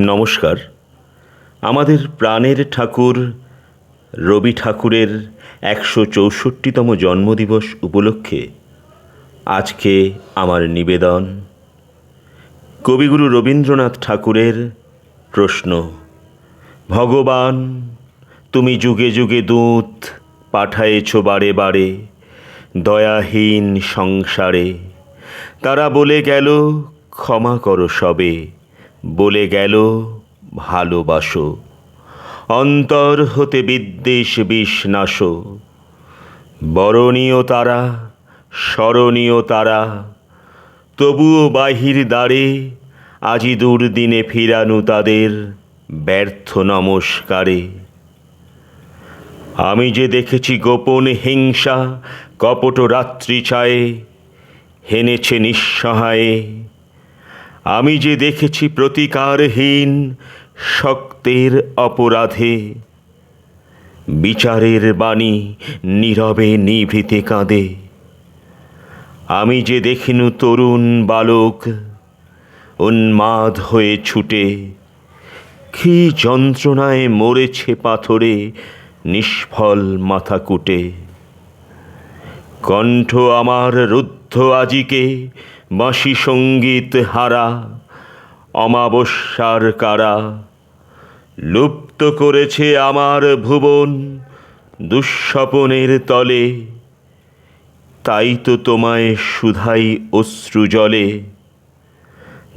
নমস্কার। আমাদের প্রাণের ঠাকুর রবি ঠাকুরের একশো চৌষট্টিতম জন্মদিবস উপলক্ষে আজকে আমার নিবেদন। কবিগুরু রবীন্দ্রনাথ ঠাকুরের প্রশ্ন, ভগবান, তুমি যুগে যুগে দূত পাঠায়েছ বারে বারে দয়াহীন সংসারে। তারা বলে গেল, ক্ষমা করো সবে। বলে গেল, ভালোবাসো। অন্তর হতে বিদ্বেষ বিষ নাশো বরণীয় তারা, স্মরণীয় তারা। তবুও বাহির দ্বারে আজি দুর্দিনে ফিরানু তাদের ব্যর্থ নমস্কারে। আমি যে দেখেছি গোপন হিংসা, কপট রাত্রি ছায়ে হেনেছে নিঃসহায়ে। আমি যে দেখেছি প্রতিকারহীন শক্তের অপরাধে, বিচারের বাণী নীরবে নিভৃতে কাঁদে। আমি যে দেখিনু তরুণ বালক, উন্মাদ হয়ে ছুটে, কি যন্ত্রণায় মরেছে পাথরে নিষ্ফল মাথা কুটে। কণ্ঠ আমার রুদ্ধ আজিকে বাঁশি সংগীত হারা, অমাবস্যার কারা। লুপ্ত করেছে আমার ভুবন দুঃস্বপনের তলে, তাই তো তোমায় সুধাই অশ্রু জলে।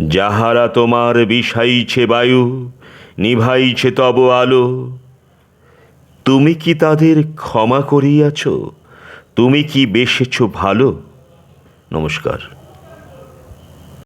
যাহারা তোমার বিষাইছে বায়ু, নিভাইছে তব আলো। তুমি কি তাদের ক্ষমা করিয়াছ? তুমি কি বেসেছ ভালো? নমস্কার।